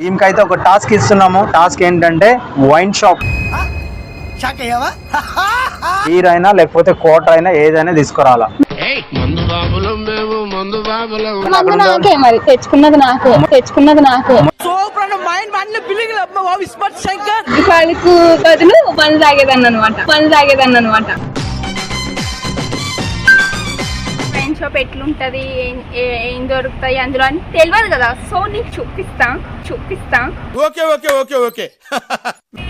దీనికైతే ఒక టాస్క్ ఇస్తున్నాము. టాస్క్ ఏంటంటే వైన్ షాప్. బీర్ అయినా లేకపోతే క్వార్టర్ అయినా ఏదైనా తీసుకురావాలా మందు బాబులం మేము మందు బాబులం. మందు నాకే మరి? తెచ్చుకున్నది నాకు తెచ్చుకున్నది నాకు. వాళ్ళకు బదులు పని తాగేదాన్ని అనమాట పని తాగేదాన్ని అనమాట షాప్ ఎట్లుంటది ఏం- ఏ- ఏం దొరుకుతాయి అందులో అని తెలియదు కదా. సో నీకు చూపిస్తా చూపిస్తా. Okay okay okay okay.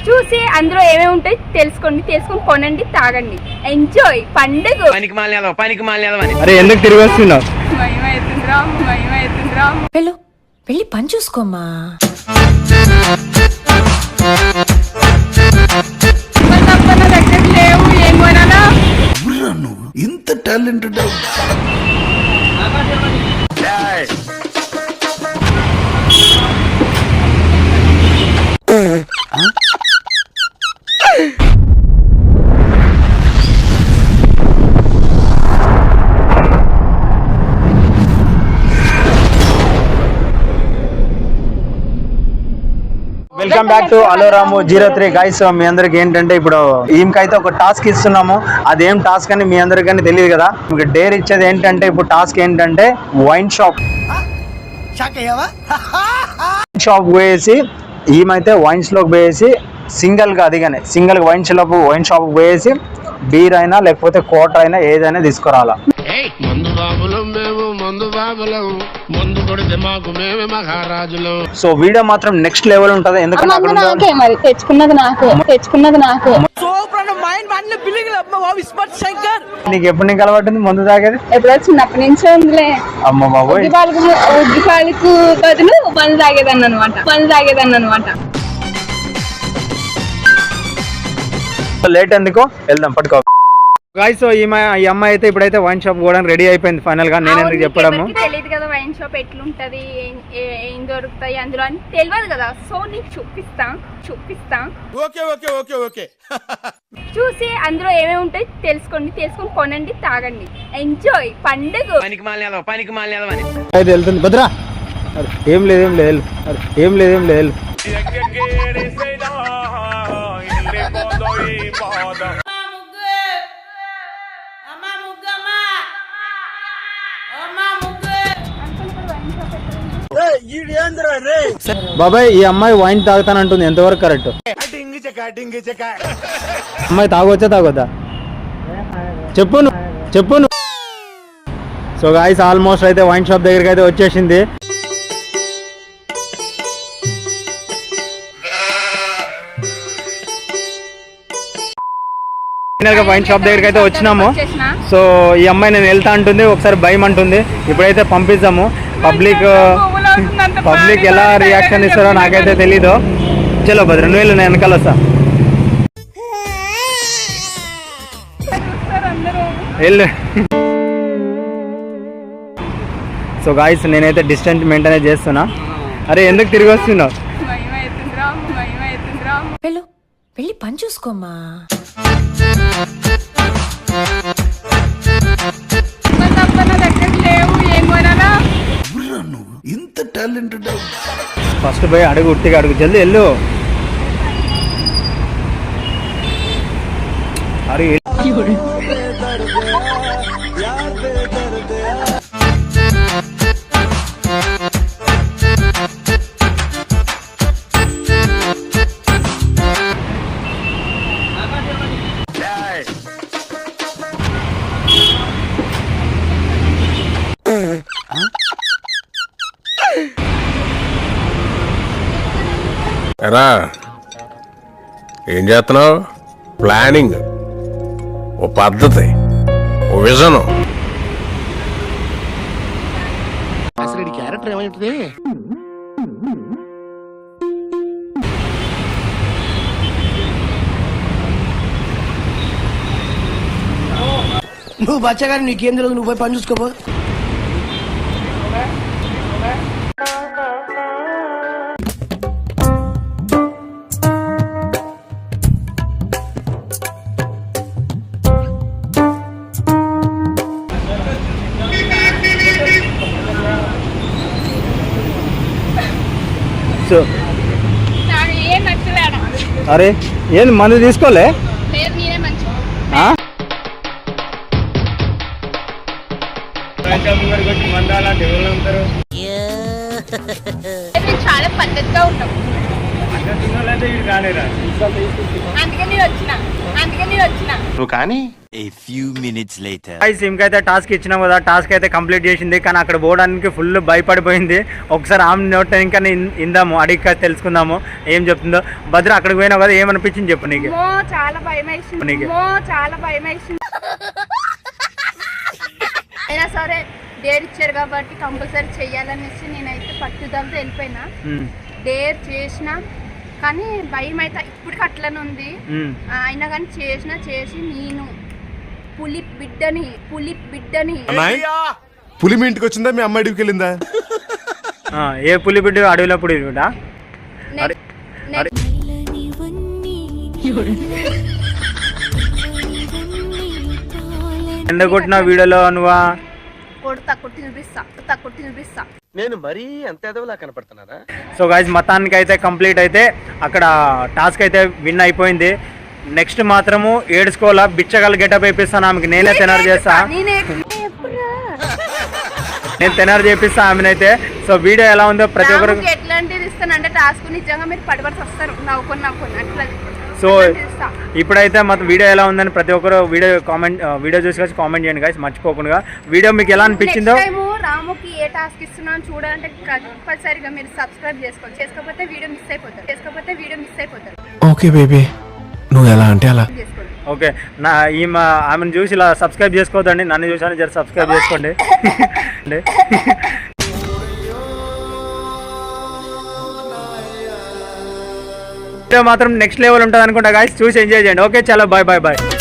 చూసి అందులో ఏమేమి ఉంటాయి తెలుసుకోండి తెలుసుకొని కొనండి తాగండి. ఎంజాయ్ పండుగ. పనికి మాలేదో పనికి మాలేదో అరే ఎందుకు తిరిగి వస్తున్నావు? వెళ్ళి పని చూసుకోమ్మా మరి తప్ప నా దగ్గర లేవు ఏం కొనాలా ఇంత టాలెంటెడ్ వెల్కమ్ బ్యాక్ టు అలోరాము జీరో త్రీ గైస్ మీ అందరికి ఏంటంటే ఇప్పుడు ఈమెకైతే ఒక టాస్క్ ఇస్తున్నాము. అదేం టాస్క్ అని మీ అందరికని తెలియదు కదా. మీకు డేర్ ఇచ్చేది ఏంటంటే ఇప్పుడు టాస్క్ ఏంటంటే వైన్ షాప్ షాప్ పోయేసి ఈమైతే వైన్స్లోకి పోయేసి సింగిల్గా అదిగానే single wine shop wine shop పోయేసి బీర్ అయినా లేకపోతే క్వార్టర్ అయినా ఏదైనా తీసుకురావాలా మందు బాబులం. మేము మందు బాబులం మందు కొడితే మాకు మేమే మహారాజులం. సో వీడియో మాత్రం నెక్స్ట్ లెవెల్ ఉంటది. ఎందుకంటే నాకే మరి. తెచ్చుకున్నది నాకు. తెచ్చుకున్నది నాకు. నీకు ఎప్పుడు నీకు అలవాటుంది ముందు తాగేది? ఎప్పుడో చిన్నప్పటి నుంచే ఉందిలే. అమ్మ బాబోయ్. ఉగ్గి పాలకు ఉగ్గి పాలకు బదులు పని తాగేదాన్ని అనమాట పని తాగేదాన్ని అనమాట లేట్ ఎందుకు? వెళ్దాం పట్టుకో. గాయస్ సో ఈ ఈ అమ్మాయి అయితే ఇప్పుడైతే వైన్ షాప్ కూడా రెడీ అయిపోయింది ఫైనల్గా. నేను ఎందుకు చెప్పడము? తెలియదు కదా వైన్ షాప్ ఎట్లుంటది ఏం- ఏ- ఏం దొరుకుతాయి అందులో అని. తెలియదు కదా. సో నీకు చూపిస్తా చూపిస్తా. Okay okay okay okay. చూసి అందులో ఏమేమి ఉంటాయి తెలుసుకోండి తెలుసుకొని కొనండి తాగండి. ఎంజాయ్ పండుగ. పనికి మాలేదో పనికి మాలేదో అని. అయితే వెళ్తుంది. భద్రా. అరే, ఏం లేదు ఏం లేదు అరే, ఏం లేదు ఏం లేదు. బాబాయ్ ఈ అమ్మాయి వైన్ తాగుతానంటుంది. ఎంతవరకు కరెక్ట్? అమ్మాయి తాగొచ్చా తాగొద్దా? చెప్పు చెప్పు సో గాయస్ ఆల్మోస్ట్ అయితే వైన్ షాప్ దగ్గరికి అయితే వచ్చేసింది. వైన్ షాప్ దగ్గరికి అయితే వచ్చినాము. సో ఈ అమ్మాయి నేను వెళ్తా అంటుంది ఒకసారి భయం అంటుంది ఇప్పుడైతే పంపిస్తాము. పబ్లిక్ పబ్లిక్ ఎలా రియాక్షన్ ఇస్తారో నాకైతే తెలీదు. చలో భద్ర నువ్వు వెళ్ళు నేను వెనకాల వస్తా. వెళ్ళు. సో గాయస్ నేనైతే డిస్టెన్స్ మెయింటైన్ చేస్తున్నా. అరే ఎందుకు తిరిగి వస్తున్నావు? వెళ్ళి పని చూసుకోమ్మా. ఫస్ట్ పోయి అడుగు ఉట్టిగా అడుగు. జల్దీ వెళ్ళు. అరే ఎరా ఏం చేస్తున్నావు? ప్లానింగ్ ఓ పద్ధతి ఓ విజను. అసలు క్యారెక్టర్ ఏమైంటుంది నువ్వు బచ్చగాని నీకేం తెలియదు నువ్వు పోయి పని చూసుకోపో. సో ఏం అరే ఏంది మందు తీసుకోలే? చాలా పద్ధతిగా ఉంటాం అందుకే నేను వచ్చిన. అందుకే నేను వచ్చిన. నువ్వు కానీ? గైస్ ఇంకైతే టాస్క్ ఇచ్చినాం కదా టాస్క్ అయితే కంప్లీట్ చేసింది. కానీ అక్కడ పోవడానికి ఫుల్ భయపడిపోయింది. ఒకసారి ఆమె నోట్ ఇంకా ఇందాము అడిగి తెలుసుకుందాము. ఏం చెప్తుందో. భద్ర అక్కడికి పోయినావు కదా ఏమనిపించింది చెప్పు నీకు? మో చాలా భయం నీకే. చాలా భయం అయినా సరే డేర్ ఇచ్చారు కాబట్టి కంపల్సరీ చెయ్యాలనేసి నేనైతే పట్టుదలతో వెళ్ళిపోయినా. డేర్ చేసిన కానీ భయం అయితే ఇప్పటికి అట్లనే ఉంది. అయినా కానీ చేసిన చేసి నేను పులి బిడ్డని పులి బిడ్డని. పులి మీ ఇంటికి వచ్చిందా? మీ అమ్మాయి ఇంటికి వెళ్ళిందా? ఆ, ఏ పులి బిడ్డ అడవిలో పులి బిడ్డ ఎందుకు కొట్టిన వీడియోలో నువ్వా? కొడతా కొట్టి చూపిస్తా కొట్టి చూపిస్తా. నేను మరీ అంత ఎదవలా కనపడుతున్నారా సో గాయస్ మొత్తానికి అయితే కంప్లీట్ అయితే అక్కడ టాస్క్ అయితే విన్ అయిపోయింది. నెక్స్ట్ మాత్రము ఏడుకోవాలా బిచ్చగల గెటప్ వేపిస్తాను ఆమెకి. నేనే తినారు చేస్తా. నేనే నేను తినారు చేపిస్తా ఆమెనైతే. సో వీడియో ఎలా ఉందో ప్రతి ఒక్కరు ఇస్తానంటే టాస్క్ నిజంగా మీరు పడిపడి వస్తారు. నవ్వుకొని నవ్వుకొని. అట్లా సో. ఇప్పుడైతే మొత్తం వీడియో ఎలా ఉందని ప్రతి ఒక్కరు వీడియో కామెంట్ వీడియో చూసి వచ్చి కామెంట్ చేయండి గాయస్ మర్చిపోకుండా. వీడియో మీకు ఎలా అనిపించిందో రాముకి ఏ టాస్క్ ఇస్తున్నాను చూడాలంటే కంపల్సరీగా మీరు సబ్స్క్రైబ్ చేసుకోవాలి. చేసుకోకపోతే వీడియో మిస్ అయిపోతారు చేసుకోకపోతే వీడియో మిస్ అయిపోతారు ఓకే బేబీ నువ్వు ఎలా అంటే అలా. చేసుకోండి ఓకే నా ఈమె ఆమెను చూసి ఇలా సబ్స్క్రైబ్ చేసుకోవద్దండి. నన్ను చూసాను జర సబ్స్క్రైబ్ చేసుకోండి. మాత్రం నెక్స్ట్ లెవెల్ ఉంటుంది అనుకుంటా గాయస్ చూసి ఎంజాయ్ చేయండి. ఓకే చాలా బాయ్ బాయ్ బాయ్